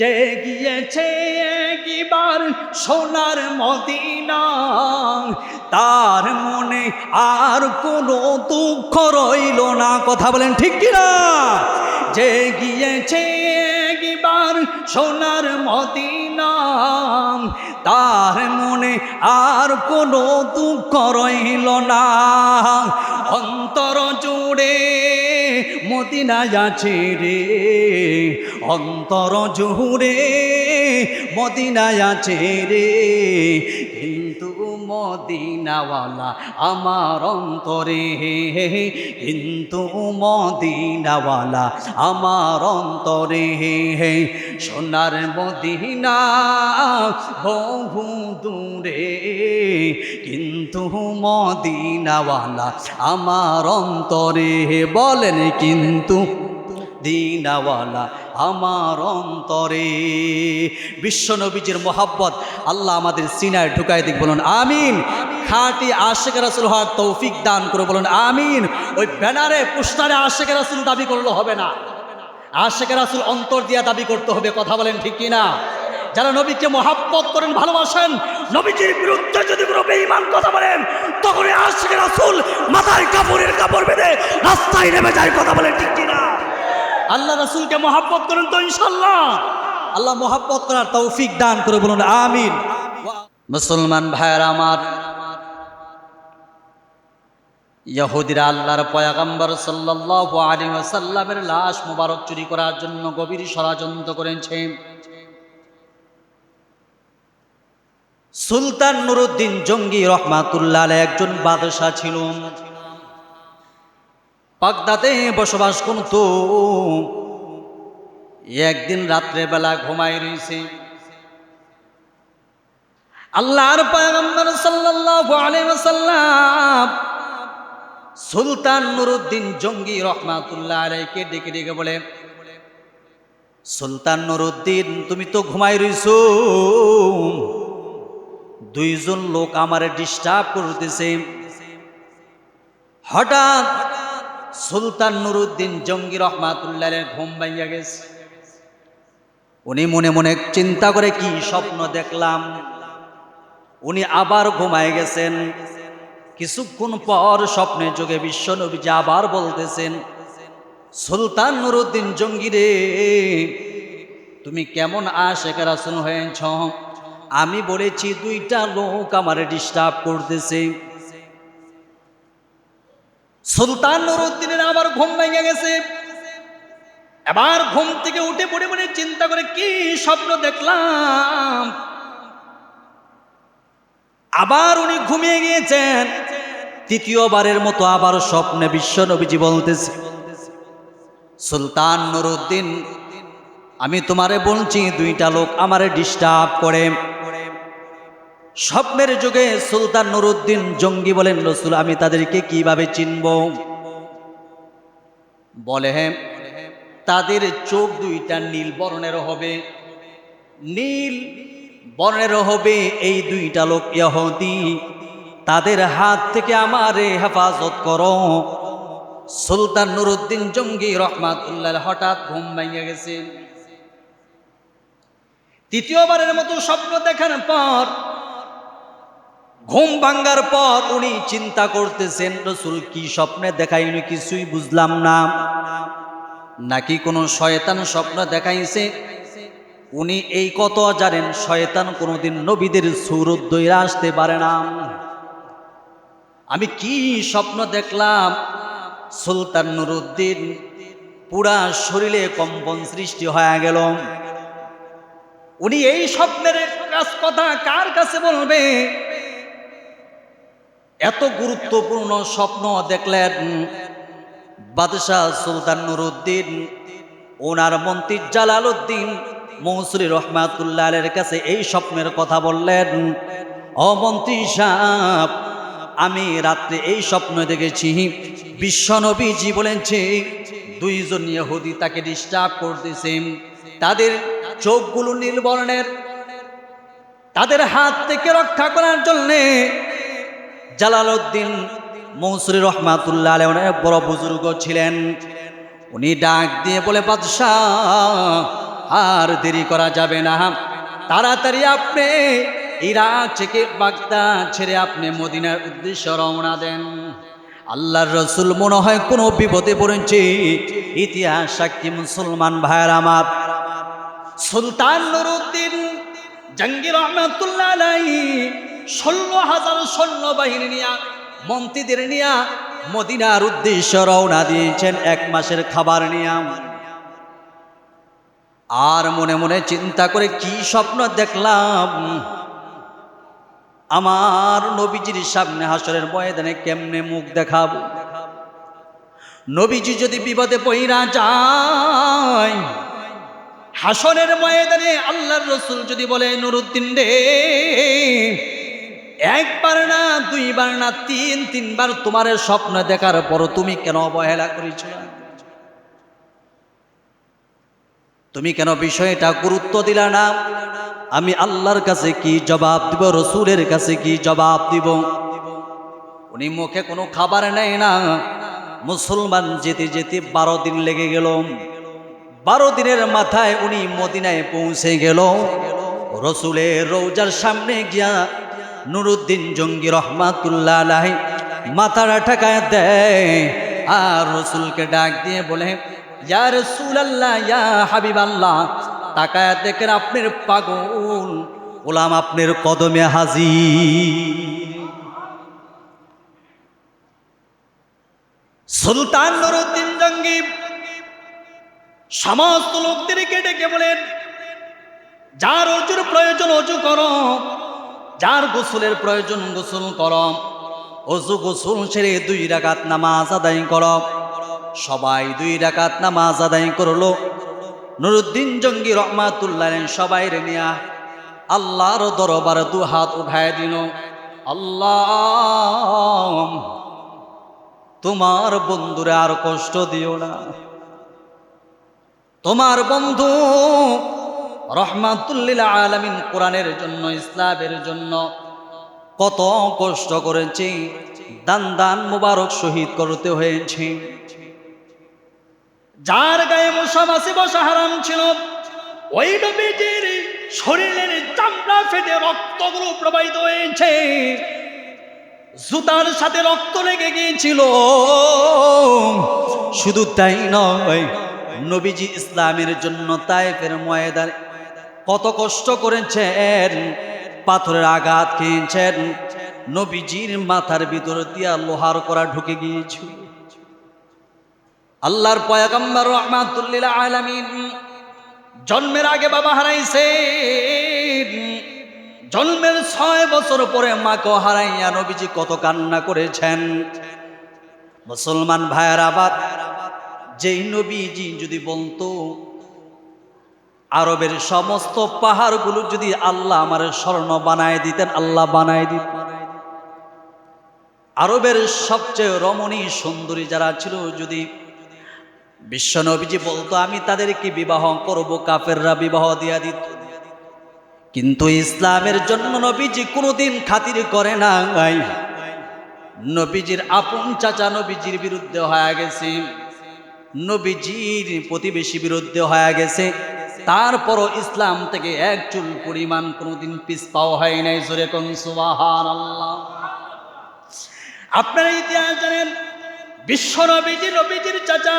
যে গিয়েছে একবার সোনার মদিনা। তার মনে আর কোনো দুঃখ রইল না। কথা বলেন ঠিক কিনা? যে গিয়েছে একবার সোনার মদিনা। তার মনে আর কোনো দুঃখ রইল না। অন্তর জুড়ে মদিনায় আছে রে। অন্তর জুড়ে মদিনায় আছে রে। কিন্তু মদিনাওয়ালা আমার অন্তরে কিন্তু মদিনাওয়ালা আমার অন্তরে সোনার মদিনা বহু দূরে। কিন্তু মদিনাওয়ালা আমার অন্তরে বলেন, কিন্তু দিনাওয়ালা আমার অন্তরে। বিশ্বনবীজির মোহাব্বত, আল্লাহ আমাদের সিনায় ঢুকাই দিক, বলুন, আমিন। খাঁটি আশেখ রাসুল হওয়ার তৌফিক দান করে বলুন, আমিন। ওই ব্যানারে, পোস্টারে আশেখ রাসুল দাবি করলে হবে না। আশেখ রাসুল অন্তর দিয়া দাবি করতে হবে, কথা বলেন ঠিক কিনা? যারা নবীকে মহাব্বত করেন, ভালোবাসেন, নবীজির বিরুদ্ধে যদি কোনো বেঈমান কথা বলেন তখন আশেখ রাসুল মাথায় কাপড়ের কাপড় বেঁধে রাস্তায় নেমে যায় কথা বলেন, ঠিক কিনা? আল্লাহ রাসুলকে মহাব্বত করেন তো ইনশাল্লাহ আল্লাহ মহাব্বত করার তৌফিক দান করে বলুন, আমিন। মুসলমান ভাইয়ের আমার, ইহুদিরা আল্লাহর পয়াগম্বর সাল্লাল্লাহু আলাইহি ওয়াসাল্লামের লাশ মোবারক চুরি করার জন্য গভীর ষড়যন্ত্র করেছে। সুলতান নুরুদ্দিন জঙ্গি রহমাতুল্লাহ একজন বাদশাহ ছিল। বাগদাদে বসবাস করত। একদিন রাত্রে বেলা ঘুমাই রয়েছে। আল্লাহর পয়গম্বর সাল্লাল্লাহু সুলতান নুরুদ্দিন জঙ্গি রহমাতুল্লাহ আলাইকে ডেকে ডেকে বলে, সুলতান নুরুদ্দিন, তুমি তো ঘুমাই রইছো। দুইজন লোক আমারে ডিস্টার্ব করতেছে। হঠাৎ সুলতান নুরুদ্দিন জঙ্গি রহমাতুল্লাহের ঘুম ভাইয়া গেছে। উনি মনে মনে চিন্তা করে কি স্বপ্ন দেখলাম। উনি আবার ঘুমায় গেছেন। কিছুক্ষণ পর স্বপ্নে যোগে বিশ্ব নবীজি আবার বলতেছেন, সুলতান নুরুদ্দিন জঙ্গি রে, তুমি কেমন আশেখ রাসুল হয়েছ? আমি বলেছি, দুইটা লোক আমারে ডিস্টার্ব করতেছে। সুলতান নুরুদ্দিনের আবার ঘুম ভেঙে গেছে। এবার ঘুম থেকে উঠে পড়ে পড়ে চিন্তা করে কি স্বপ্ন দেখলাম। আবার উনি ঘুমিয়ে গিয়েছেন। তৃতীয়বারের মতো আবার স্বপ্নে বিশ্ব নবীজি বলতেছে, সুলতান নুরুদ্দিন, আমি তোমারে বলছি, দুইটা লোক আমারে ডিস্টার্ব করে। স্বপ্নের যুগে সুলতান নুরুদ্দিন জঙ্গি বলেন, রসুল, আমি তাদেরকে কীভাবে চিনব? বলে হ্যাঁ তাদের চোখ দুইটা নীল বর্ণের হবে। নীল বর্ণের হবে এই দুইটা লোক ইহুদি। তাদের হাত থেকে আমারে হেফাজত করো। সুলতান নুরুদ্দিন জঙ্গি রহমাতুল্লাহ হঠাৎ ঘুম ভেঙে গেছে। তৃতীয়বারের মতো স্বপ্ন দেখার পর ঘুম ভাঙ্গার পর উনি চিন্তা করতেছেন, রসুল কি স্বপ্নে দেখাইনি কিছুই বুঝলাম না। নাকি কোনো শয়তান স্বপ্ন দেখাইছে? উনি এই কত জানেন, শয়তান কোনোদিন নবীদের সুরত দইরা আসতে পারে না। আমি কি স্বপ্ন দেখলাম? সুলতান নুরুদ্দিন পুরা শরীরে কম্পন সৃষ্টি হয়ে গেল। উনি এই স্বপ্নের কথা কার কাছে বলবে? এত গুরুত্বপূর্ণ স্বপ্ন দেখলেন বাদশাহ সুলতান নুরুদ্দিন, ওনার মন্ত্রী জালাল উদ্দিন মৌসুরি রহমাতুল্লাহের কাছে এই স্বপ্নের কথা বললেন অমন্ত্রী সাহ আমি রাত্রে এই স্বপ্ন দেখেছি। বিশ্বনবীজি বলেছে, দুইজন ইহুদি তাকে ডিস্টার্ব করতেছে। তাদের চোখগুলো নীল বর্ণের। তাদের হাত থেকে রক্ষা করার জন্যে জালালউদ্দিন মৌসুরি রহমাতুল্লাহ আলহ অনেক বড় বুজুর্গ ছিলেন। উনি ডাক দিয়ে বলে, বাদশাহ, আর দেরি করা যাবে না। তাড়াতাড়ি আপনি ইরাক থেকে বাগদাদ ছেড়ে আপনি মদিনার উদ্দেশ্যে রওনা দেন। আল্লাহর রসুল মনে হয় কোনো বিপদে পড়েছে ইতিহাস সাক্ষী মুসলমান ভাইয়ের আমার। সুলতান নুরুদ্দিন জাঙ্গির রহমাতুল্লাহ ষোলো হাজার সৈন্য বাহিনী নিয়া, মন্ত্রীদের নিয়া মদিনার উদ্দেশ্য রওনা দিয়েছেন এক মাসের খাবার নিয়া। আর মনে মনে চিন্তা করে কি স্বপ্ন দেখলাম? আমার নবীজির সামনে হাসরের ময়দানে কেমনে মুখ দেখাবো? নবীজি যদি বিপদে পইরা যায় হাসনের ময়দানে আল্লাহর রসুল যদি বলে, নুরুদ্দিন রে একবার না, দুইবার না, তিন, তিনবার তোমার স্বপ্ন দেখার পর তুমি কেন অবহেলা করেছ? তুমি কেন বিষয়টা গুরুত্ব দিলা না? আমি আল্লাহর কাছে কি জবাব দিব, রসুলের কাছে কি জবাব দিব? উনি মুখে কোনো খাবার নেয় না। মুসলমান যেতে যেতে বারো দিন লেগে গেল। বারো দিনের মাথায় উনি মদিনায় পৌঁছে গেল। রসুলের রৌজার সামনে গিয়া নুরুদ্দিন জঙ্গি রহমাতুল্লাহ আলাহি মাথাটা ঠেকায় দেয়। আর রসুলকে ডাক দিয়ে বলে, ইয়া রসুল আল্লাহ ইয়া হাবিব আল্লাহ তাকায় দেখেন আপনার পাগল, গোলাম আপনার কদমে হাজির। সুলতান নুরুদ্দিন জঙ্গি সমস্ত লোকদেরকে ডেকে বলেন, যার অজুর প্রয়োজন অজু করো। যার গোসলের প্রয়োজন, গোসল কর অজু, গোসল ছেড়ে দুই রাকাত নামাজ আদায় কর সবাই দুই রাকাত নামাজ আদায় করল। নুরুদ্দিন জঙ্গি রহমাতুল্লাহ সবাই রে নিয়া আল্লাহর দরবার দু হাত উঠায় দিল। আল্লাহ, তোমার বন্ধুরে আর কষ্ট দিও না। তোমার বন্ধু রহমাতুল্লিল আলমিন কোরআনের জন্য, ইসলামের জন্য কত কষ্ট করেছে, দান দান মুবারক শহীদ করতে হয়েছে। যার গায়ে মশা মাসি বসা হারাম ছিল, ওই নবীজির শরীরের চামড়া ফেটে রক্তগুলো প্রবাহিত হয়েছে। জুতার সাথে রক্ত লেগে গিয়েছিল। শুধু তাই নয়, নবীজি ইসলামের জন্য তাইফের ময়দান কত কষ্ট করেছেন, পাথরের আঘাত খেয়েছেন, নবীজির মাথার ভিতর দিয়া লোহার করা ঢুকে গিয়েছিল। আল্লাহর পয়গম্বর রহমাতুল্লিল আলামিন জন্মের আগে বাবা হারাইছে জন্মের ছয় বছর পরে মাকে হারাইয়া নবীজি কত কান্না করেছেন। মুসলমান ভাইয়ের আবাদ যেই নবীজি যদি বলতো আরবের সমস্ত পাহাড়গুলো যদি আল্লাহ আমার স্বর্ণ বানায় দিতেন, আল্লাহ বানায় দিত। আরবের সবচেয়ে রমণী সুন্দরী যারা ছিল, যদি বিশ্ব নবীজি বলতো, আমি তাদেরকে বিবাহ করব, কাফেররা বিবাহ দিয়া দিত। কিন্তু ইসলামের জন্য নবীজি কোনোদিন খাতির করে না নবীজির আপন চাচা নবীজির বিরুদ্ধে হয়ে গেছে। নবীজির প্রতিবেশী বিরুদ্ধে হয়ে গেছে। তারপরও ইসলাম থেকে এক চুল পরিমাণ কোনোদিন পিস পাওয়া হয় নাই, জোরে কোন সুবাহান আল্লাহ আপনারা ইতিহাস জানেন, বিশ্ব নবীজি, নবীজির চাচা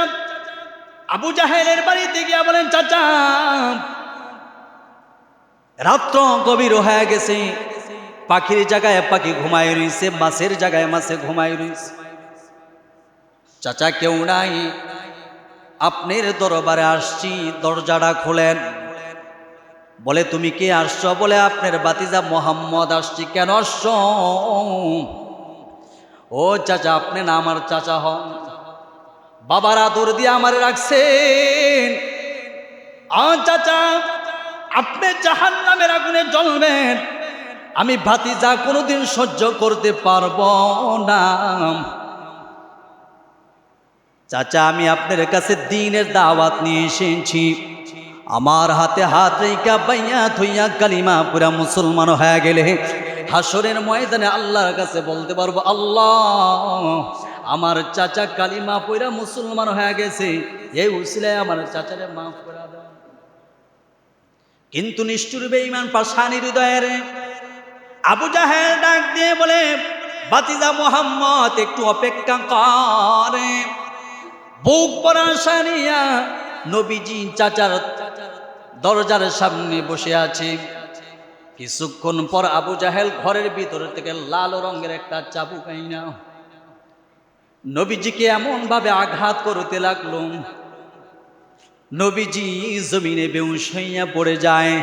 আবু জাহেলের বাড়িতে গিয়া বলেন, চাচা, রাত্র গভীর হয়ে গেছে। পাখির জায়গায় পাখি ঘুমায় রইছে, মাছের জায়গায় মাছে ঘুমায় রইছে। চাচা কেউ নাই আপনার দরবারে আসছি, দরজাটা খোলেন। বলে, তুমি কে আসছ? বলে, আপনার বাতিজা মোহাম্মদ আসছি। কেন আসছ? ও চাচা, আপনি না আমার চাচা হন। বাবার আদর দিয়ে আমার রাখছেন। চাচা, আপনি জাহান নামের আগুনে জ্বলবেন। আমি ভাতিজা কোনোদিন সহ্য করতে পারব না। চাচা, আমি আপনার কাছে দিনের দাওয়াত নিয়ে এসেছি। আমার হাতে হাত রেখা বাইয়া থইয়া কালিমা পুরা মুসলমান হয়ে গেলে হাসরের ময়দানে আল্লাহর কাছে বলতে পারব, আল্লাহ, আমার চাচা কালিমা পইরা মুসলমান হয়ে গেছে। এই উসিলায় আমার চাচারে মাফ করে কিন্তু নিষ্ঠুর বেঈমান পাশানি হৃদয়ের আবু জাহেল ডাক দিয়ে বলে, বাতিজা মোহাম্মদ, একটু অপেক্ষা করে। বুক পরাশানিয়া নবীজি চাচার দরজার সামনে বসে আছে। কিছুক্ষণ পর আবু জাহেল ঘরের ভিতর থেকে লাল রঙের একটা চাবুক আইনা। নবীজিকে এমন ভাবে আঘাত করতে লাগল। নবীজি জমিনে বেউস হইয়া পড়ে যায়।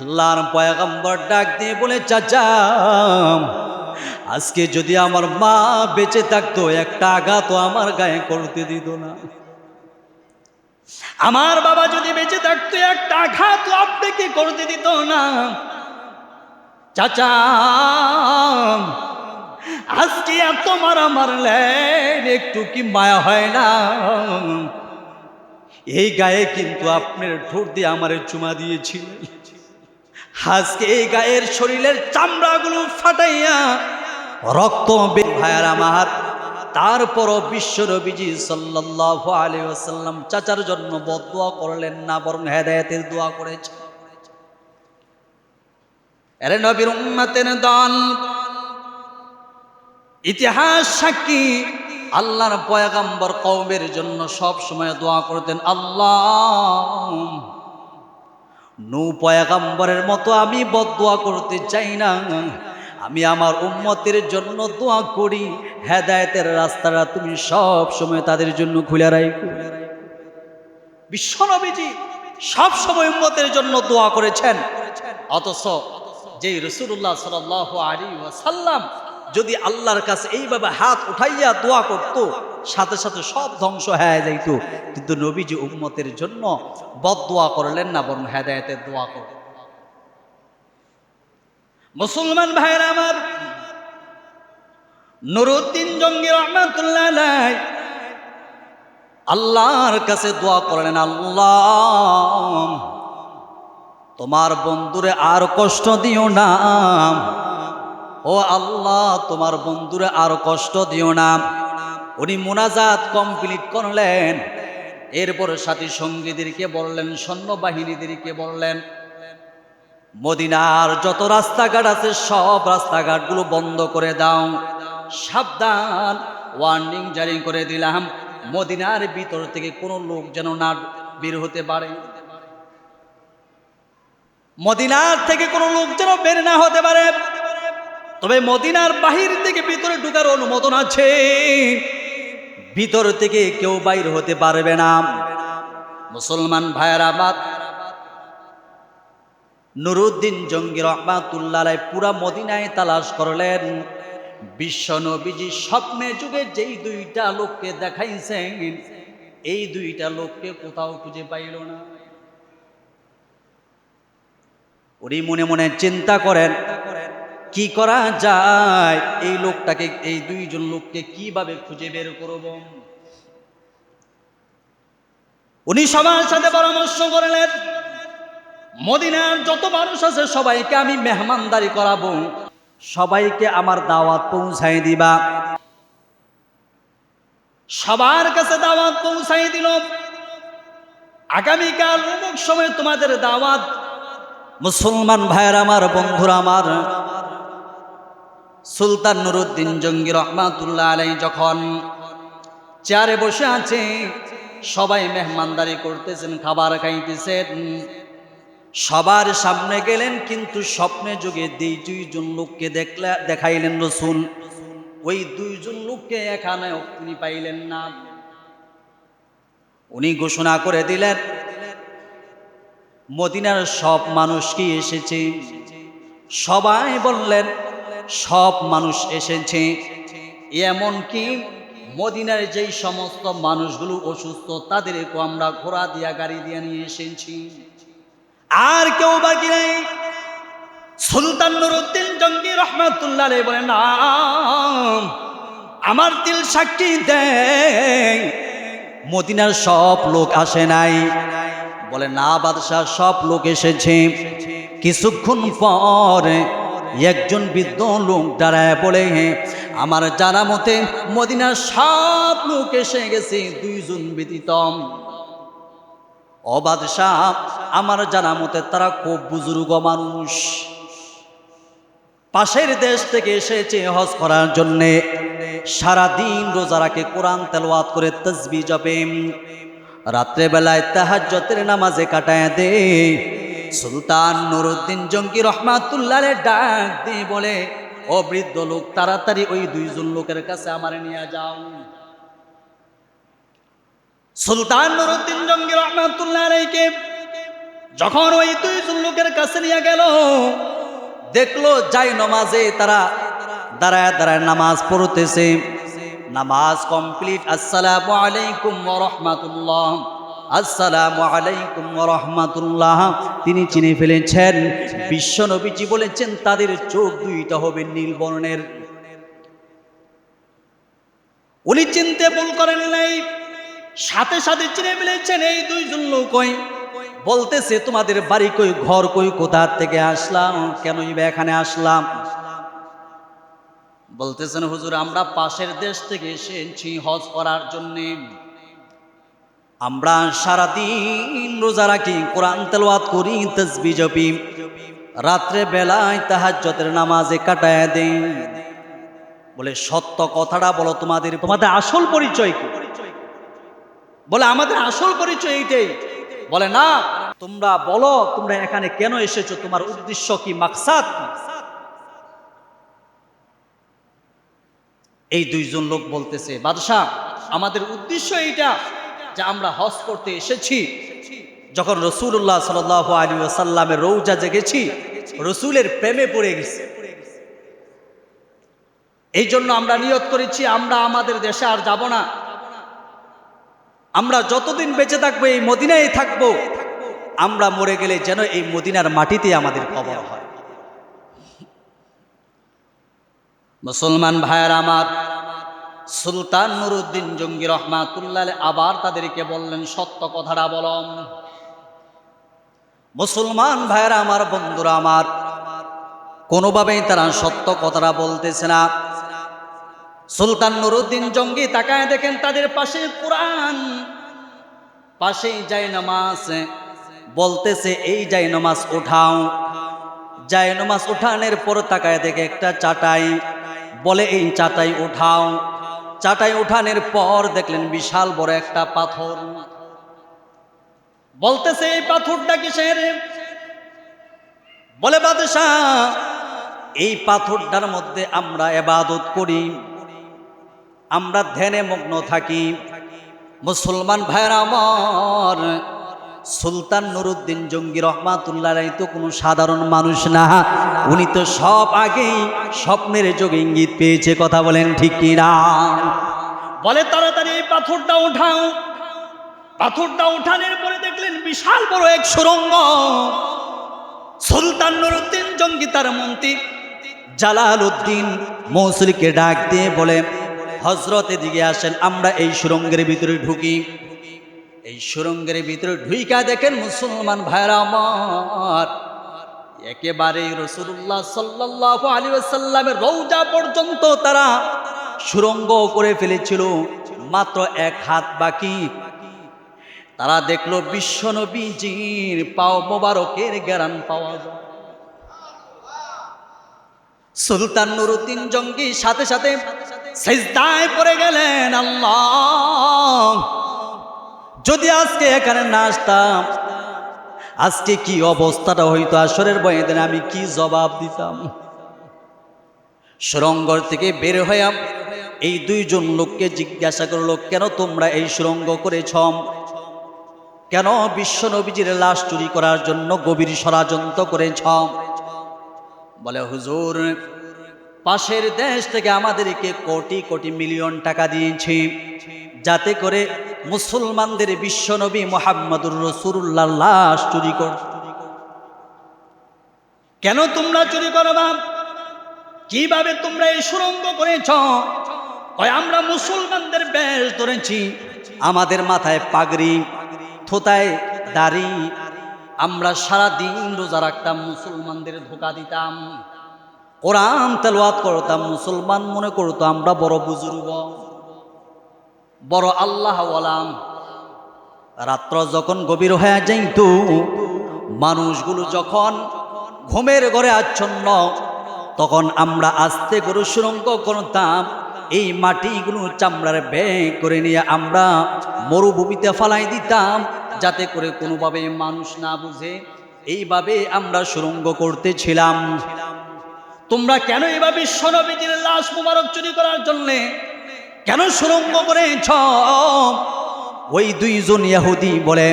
আল্লাহর পয়গম্বর ডাক দিয়ে বলে, চাচা আজকে যদি আমার মা বেঁচে থাকতো, একটা আঘাত আমার গায়ে করতে দিত না। আমার বাবা যদি বেঁচে থাকতো, একটা আঘাত আপনাকে করতে দিত না। চাচা, আজকে এত মারা মারলেন, একটু কি মায়া হয় না? এই গায়ে কিন্তু আপনার ঠোঁট দিয়ে আমার চুমা দিয়েছিলেন আজকে এই গায়ের শরীরের চামড়াগুলো ফাটাইয়া রক্ত ভাইয়ার আমার। তারপরও বিশ্ব নবীজি সাল্লাল্লাহু আলাইহি ওয়াসাল্লাম চাচার জন্য বদদোয়া করলেন না, বরং হেদায়েতের দোয়া করেছে। আরে নবীর উম্মতের দল, ইতিহাস সাক্ষী, আল্লাহর পয়গাম্বর কওমের জন্য সব সময় দোয়া করতেন, আল্লাহ নু পয়গাম্বরের মতো আমি বদদোয়া করতে চাই না। আমি আমার উম্মতের জন্য দোয়া করি, হেদায়েতের রাস্তাটা তুমি সব সময় তাদের জন্য খুলে রাখো। বিশ্বনবীজি সব সময় উম্মতের জন্য দোয়া করেছেন। অথচ যে রসুল্লাহ সাল আলী ওয়াসাল্লাম যদি আল্লাহর কাছে এইভাবে হাত উঠাইয়া দোয়া করত, সাথে সাথে সব ধ্বংস হয়ে যাইত। কিন্তু নবীজি উম্মতের জন্য বদ দোয়া করলেন না, বরং হেদায়তের দোয়া করলেন। মুসলমান ভাইয়ের আমার, নুরুদ্দিন জঙ্গি রহমাতুল্লাহ আল্লাহর কাছে দোয়া করলেন, আল্লাহ, তোমার বন্ধুরে আর কষ্ট দিও না। ও আল্লাহ, তোমার বন্ধুরে আর কষ্ট দিও না। উনি মোনাজাত কমপ্লিট করলেন। এরপরে সাথী সঙ্গীদেরকে বললেন, সৈন্যবাহিনীদেরকে বললেন মদিনার যত রাস্তাঘাট আছে, সব রাস্তাঘাটগুলো বন্ধ করে দাও। সাবধান। ওয়ার্নিং জারি করে দিলাম। মদিনার ভিতর থেকে কোনো লোক যেন না বের হতে পারে। মদিনার থেকে কোনো লোক যেন বের না হতে পারে। তবে মদিনার বাহির থেকে ভিতরে ঢুকার অনুমোদন আছে। ভিতর থেকে কেউ বাইর হতে পারবে না। মুসলমান ভাইয়ের আবাদ নুরুদ্দিন জঙ্গি রহমাতুল্লাহ পুরা মদিনায় তালাশ করলেন। বিশ্ব নবীজি স্বপ্নে যুগে যেই দুইটা লোককে দেখাইছেন, এই দুইটা লোককে কোথাও খুঁজে পাইল না। উনি মনে মনে চিন্তা করেন, কি করা যায়? এই লোকটাকে, এই দুইজন লোককে কীভাবে খুঁজে বের করব? উনি সবার সাথে পরামর্শ করলেন মদিনার যত মানুষ আছে, সবাইকে আমি মেহমানদারি করাবো। সবাইকে আমার দাওয়াত পৌঁছাই দিবা। সবার কাছে দাওয়াত পৌঁছাই দিল। আগামীকাল অমুক সময় তোমাদের দাওয়াত। মুসলমান ভাইয়ের, আমার বন্ধুরা, আমার সুলতান নুরুদ্দিন জঙ্গি রহমাতুল্লাহ আলাই যখন চেয়ারে বসে আছে, সবাই মেহমানদারি করতেছেন, খাবার খাইতেছেন। সবার সামনে গেলেন, কিন্তু স্বপ্নে যুগে দুই দুইজন লোককে দেখলে, দেখাইলেন রসুল। ওই দুইজন লোককে এখানে তিনি পাইলেন না। উনি ঘোষণা করে দিলেন, মদিনার সব মানুষ কি এসেছে? সবাই বললেন, সব মানুষ এসেছে। এমনকি মদিনার যেই সমস্ত মানুষগুলো অসুস্থ, তাদেরকেও আমরা ঘোড়া দিয়া, গাড়ি দিয়া নিয়ে এসেছি। আর কেউ বাকি নেই। সুলতান নুরুদ্দিন জঙ্গি রহমাতুল্লাহ বলেন আমার তিল সাক্ষী দেয় মদিনার সব লোক আসে নাই। বলে, না, বাদশাহ, সব লোক এসেছে। কিছুক্ষণ পর একজন বৃদ্ধ লোক দাঁড়ায় বলে, আমার জানা মতে মদিনার সব লোক এসে গেছে, দুইজন ব্যতীতম ও বাদশাহ আমার জানা মতে তারা খুব বুজুর্গ মানুষ। পাশের দেশ থেকে এসেছে হজ করার জন্যে। সারাদিন রোজা রাখে, কোরআন তেলওয়াত করে তসবি জপে। রাত্রে বেলায় তাহাজ্জতের নামাজে কাটায় দে। সুলতান নুরুদ্দিন জঙ্গি রহমাতুল্লাহ ডাক দিয়ে বলে, ও বৃদ্ধ লোক, তাড়াতাড়ি ওই দুইজন লোকের কাছে আমার নিয়ে যাও। সুলতান নুরুদ্দিন জঙ্গি রহমাতুল্লাহ আলাইকে যখন ওই দুইজন লোকের কাছে নিয়ে গেল, দেখল, যাই নমাজে তারা দাঁড়ায় দাঁড়ায় নামাজ পড়তেছে। নামাজ কমপ্লিট, আসসালামু আলাইকুম রাহমাতুল্লাহ। আসসালামু আলাইকুম রাহমাতুল্লাহ। তিনি চিনে ফেলেছেন, বিশ্ব নবীজি বলেছেন, তাদের চোখ দুইটা হবে নীল বর্ণের। উনি চিনতে ভুল করেন নাই। সাথে সাথে চিনে ফেলেছেন, এই দুইজন লোক ওই বলতেছে তোমাদের বাড়ি কই ঘর কই কোথা থেকে আসলাম? কেনই বা এখানে আসলাম? বলতেছেন হুজুর আমরা পাশের দেশ থেকে এসেছি হজ করার জন্য। আমরা সারাদিন রোজা রাখি কোরআন তেলওয়াত করি তসবি জপি। রাত্রে বেলায় তাহাজ্জতের নামাজে কাটায় দেই। বলে সত্য কথাটা বলো তোমাদের তোমাদের আসল পরিচয় কি? বলে আমাদের আসল পরিচয় এইটাই। বলে, না, তোমরা বলো, তোমরা এখানে কেন এসেছ? তোমার উদ্দেশ্য কি, মাকসাদ? এই দুইজন লোক বলতেছে বাদশাহ আমাদের উদ্দেশ্য এইটা যে আমরা হজ করতে এসেছি। যখন রসুল্লাহ সাল আলী সাল্লামের রৌজা জেগেছি, রসুলের প্রেমে পড়ে গেছি। এই জন্য আমরা নিয়ত করেছি, আমরা আমাদের দেশে আর যাব না। আমরা যতদিন বেঁচে থাকব, এই মদিনায় থাকব, আমরা মরে গেলে যেন এই মদিনার মাটিতে আমাদের কবর হয়। মুসলমান ভাইয়ার আমার, সুলতান নুরুদ্দিন জঙ্গি রহমাতুল্লাহ আবার তাদেরকে বললেন, সত্য কথাটা বলম মুসলমান ভাইয়েরা আমার, বন্ধুরা আমার, কোনোভাবেই তারা সত্য কথাটা বলতেছে না। সুলতান নুরুদ্দিন জঙ্গি তাকায় দেখেন তাদের পাশে কোরআন। পাশেই যাই নামাজ। বলতেছে, এই যাই নামাজ উঠাও। যাই নামাজ উঠানের পর তাকায় দেখে একটা চাটাই। বলে, এই চাটাই উঠাও। চাটাই উঠানের পর দেখলেন বিশাল বড় একটা পাথর। বলতেছে, এই পাথরটা কিসের? বলে, বাদশাহ, এই পাথরটার মধ্যে আমরা এবাদত করি। আমরা ধ্যানে মগ্ন থাকি। মুসলমান ভাইরা আমার, সুলতান নুরুদ্দিন জঙ্গি রহমাতুল্লাহ তো কোনো সাধারণ মানুষ না। উনি তো সব আগেই স্বপ্নের যোগে ইঙ্গিত পেয়েছে, কথা বলেন ঠিক কিনা? বলে তাড়াতাড়ি পাথরটা উঠাও। পাথরটা উঠানোর পরে দেখলেন বিশাল বড় এক সুরঙ্গ। সুলতান নুরুদ্দিন জঙ্গি তার মন্ত্রী জালাল উদ্দিন মৌসুলিকে ডাক দিয়ে বলে হজরতে দিকে আসেন, আমরা এই সুরঙ্গের ভিতরে ঢুকি। এই সুরঙ্গের ভিতরে ঢুইকা দেখেন মুসলমান ভাইরা আমার। একেবারে রসুল্লাহ সাল্লাহ আলী সাল্লামের রৌজা পর্যন্ত তারা সুরঙ্গ করে ফেলেছিল, মাত্র এক হাত বাকি। তারা দেখল বিশ্বনবীজির পাও মোবারকের জ্ঞান পাওয়া যায়। সুলতান নুরুদ্দিন জঙ্গি সাথে সাথে সেজদায় পড়ে গেলেন, আল্লাহ। যদি আজকে এখানে না আসতাম, আজকে কি অবস্থাটা হইতো আসরের বয়েদিন আমি কি জবাব দিতাম? সুরঙ্গর থেকে বের হয়ে এই দুইজন লোককে জিজ্ঞাসা করল, কেন তোমরা এই সুরঙ্গ করেছ? কেন বিশ্ব নবীজির লাশ চুরি করার জন্য গভীর ষড়যন্ত্র করেছ? বলে, হুজুর, পাশের দেশ থেকে আমাদেরকে কোটি কোটি মিলিয়ন টাকা দিয়েছে। যাতে করে মুসলমানদের বিশ্বনবী মোহাম্মদুর রসুল্লাহ লাশ চুরি কর কেন তোমরা চুরি করো করবা কীভাবে তোমরা এই সুরঙ্গ করেছ? আমরা মুসলমানদের বেশ ধরেছি। আমাদের মাথায় পাগড়ি, থোতায় দাড়ি আমরা সারা দিন রোজা রাখতাম, মুসলমানদের ধোকা দিতাম, কোরআন তেলওয়াত করতাম, মুসলমান মনে করতো আমরা বড় বুজুর্গ, বড় আল্লাহ ওলাম রাত্র যখন গভীর হয়ে যাইত, মানুষগুলো যখন ঘুমের ঘরে আচ্ছন্ন, তখন আমরা আস্তে করে সুরঙ্গ করতাম, এই মাটিগুলো চামড়ার ব্যাগ করে নিয়ে আমরা মরুভূমিতে ফালাই দিতাম যাতে করে কোনোভাবে মানুষ না বুঝে, এইভাবে আমরা সুরঙ্গ করতেছিলাম। তোমরা কেন এভাবে বিশ্বনবীজির লাশ মুবারক চুরি করার জন্যে কেন সুরঙ্গ করেছ? ওই দুইজন ইয়াহুদি বলে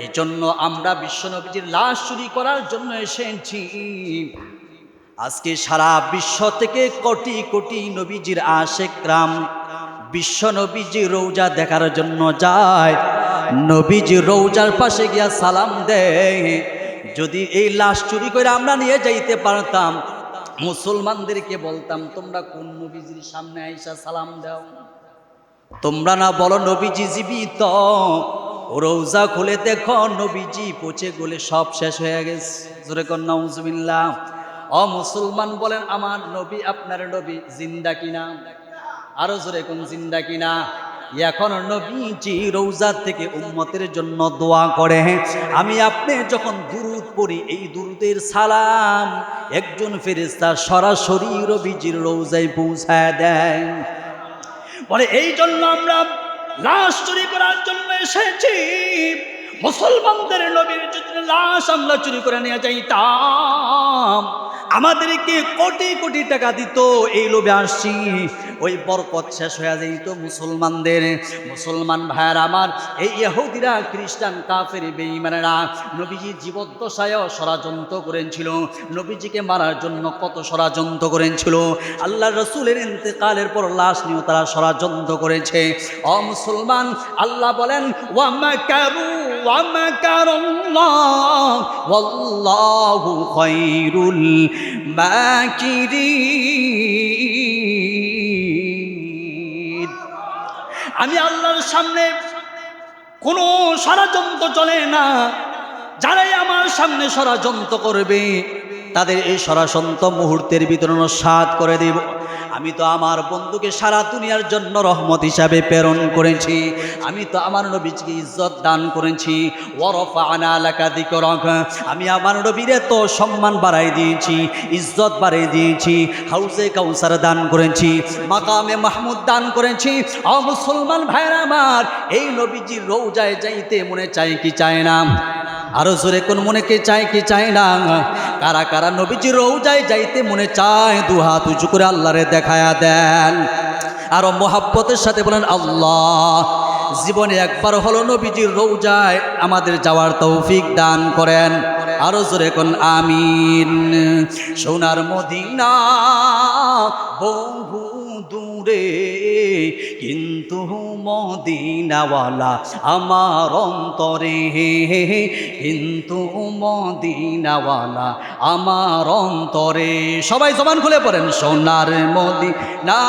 এই জন্য আমরা বিশ্বনবীজির লাশ চুরি করার জন্য এসেছি। আজকে সারা বিশ্ব থেকে কোটি কোটি নবীজির আশেক রাম বিশ্ব নবীজি রৌজা দেখার জন্য যায়। নবীজি রৌজার পাশে গিয়া সালাম দেয়। যদি এই লাশ চুরি করে আমরা নিয়ে যাইতে পারতাম, মুসলমানদেরকে বলতাম, তোমরা কোন নবীজির সামনে আইসা সালাম দাও? তোমরা না বলো নবীজি জীবিত? রৌজা খুলে দেখো, নবীজি পচে গলে সব শেষ হয়ে গেছে। জোরে নাউজুবিল্লাহ। অ মুসলমান বলেন, আমার নবী আপনার নবী জিন্দা কিনা? আরও জোরে কোন, জিন্দা কিনা? এখন নবীজি রৌজা থেকে উম্মতের জন্য দোয়া করে। আমি আপনি যখন দুরুদ পড়ি, এই দুরুদের সালাম একজন ফেরেস্তা সরাসরি রবিজির রৌজায় পৌঁছায় দেয়। বলে, এই জন্য আমরা লাশ চুরি করার জন্য এসেছি। মুসলমানদের নবীর যদি লাশ আমরা চুরি করে নিয়ে যাইতাম আমাদেরকে কোটি কোটি টাকা দিত, এই লোভে আসছি। ওই বরকত শেষ হয়ে যাইত মুসলমানদের। মুসলমান ভাইয়ার আমার, এই ইহুদিরা, খ্রিস্টান, কাফের, বেঈমানেরা নবীজি জীবদ্দশায় ষড়যন্ত্র করেছিল। নবীজিকে মারার জন্য কত ষড়যন্ত্র করেছিল। আল্লাহ রসুলের ইন্তেকালের পর লাশ নিয়েও তারা ষড়যন্ত্র করেছে। অ মুসলমান, আল্লাহ বলেন ওয়ামাকারুল্লাহ, ওয়াল্লাহু খায়রুল মাকিরিন আমি আল্লাহর সামনে কোনো ষড়যন্ত্র চলে না। যারাই আমার সামনে ষড়যন্ত্র করবে, তাদের এই ষড়যন্ত্র মুহূর্তের বিতরণ সাত করে দেব। আমি তো আমার বন্ধুকে সারা দুনিয়ার জন্য রহমত হিসাবে প্রেরণ করেছি। আমি তো আমার নবীজকে ইজ্জত দান করেছি। ওরফা আনা এলাকা আমি আমার নবীরে তো সম্মান বাড়াই দিয়েছি, ইজ্জত বাড়াই দিয়েছি হাউসে কাউসার দান করেছি, মাকামে মাহমুদ দান করেছি। অ মুসলমান ভাইরা আমার, এই নবীজির রৌজায় যাইতে মনে চায় কি চায় না? আরও জোরে কোন মনে কে চায়, কি চায় না? কারা কারা নবীজি রৌজায় যাইতে মনে চায়, দু হাত উঁচু করে আল্লাহরে দেখায়া দেন। আরও মোহাব্বতের সাথে বলেন, আল্লাহ, জীবনে একবার হলো নবীজির রৌজায় আমাদের যাওয়ার তৌফিক দান করেন। আরও জোরে কোন, আমিন। সোনার মদিনা বহু দূরে, কিন্তু মদিনাওয়ালা আমার অন্তরে, কিন্তু মদিনাওয়ালা আমার অন্তরে। সবাই জবান খুলে পড়েন, সোনার মদিনা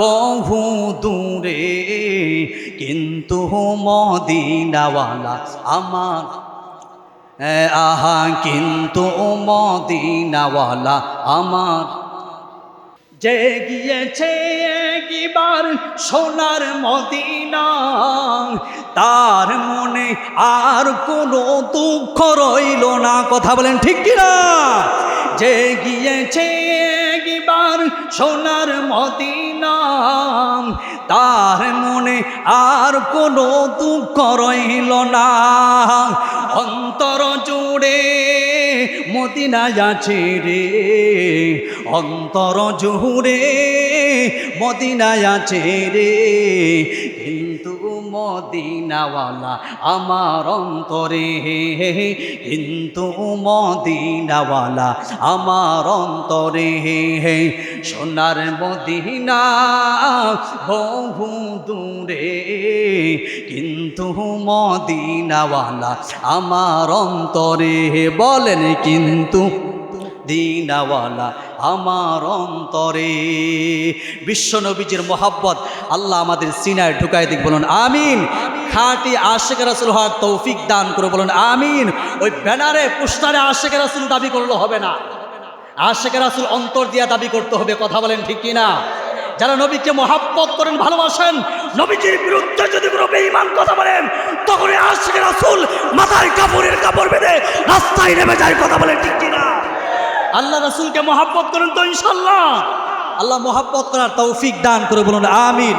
বহু দূরে, কিন্তু মদিনাওয়ালা আমার, আহা, কিন্তু মদিনাওয়ালা আমার যে গিয়েছে একবার সোনার মদিনা। তার মনে আর কোনো দুঃখ রইল না। কথা বলেন ঠিক কিনা? যে গিয়েছে একবার সোনার মদিনা। তার মনে আর কোনো দুঃখ রইল না। অন্তর জুড়ে মদিনায় আছে রে। অন্তর জুড়ে মদিনায় আছে রে। মদিনাওয়ালা আমার অন্তরে। কিন্তু মদিনাওয়ালা আমার অন্তরে। সোনার মদিনা বহু দূরে। কিন্তু মদিনাওয়ালা আমার অন্তরে। বলেন কিন্তু দিনাওয়ালা আমার অন্তরে। বিশ্বনবীজির মোহাব্বত, আল্লাহ আমাদের সিনায় ঢুকাই দিক, বলুন আমিন। খাঁটি আশেখ রাসুল হওয়ার তৌফিক দান করে বলুন আমিন। ওই ব্যানারে, পোস্টারে আশেখ রাসুল দাবি করলে হবে না। আশেখ রাসুল অন্তর দিয়া দাবি করতে হবে, কথা বলেন ঠিক কিনা? যারা নবীকে মহাব্বত করেন, ভালোবাসেন, নবীজির বিরুদ্ধে যদি কোনো বেঈমান কথা বলেন তখন আশিক রাসূল মাথায় কাপড়ের কাপড় বেঁধে রাস্তায় নেমে যায়, কথা বলেন ঠিক কিনা? আল্লাহ রাসুলকে মহাব্বত করেন তো ইনশাল্লাহ আল্লাহ মহাব্বত করার তৌফিক দান করে বলুন আমিন।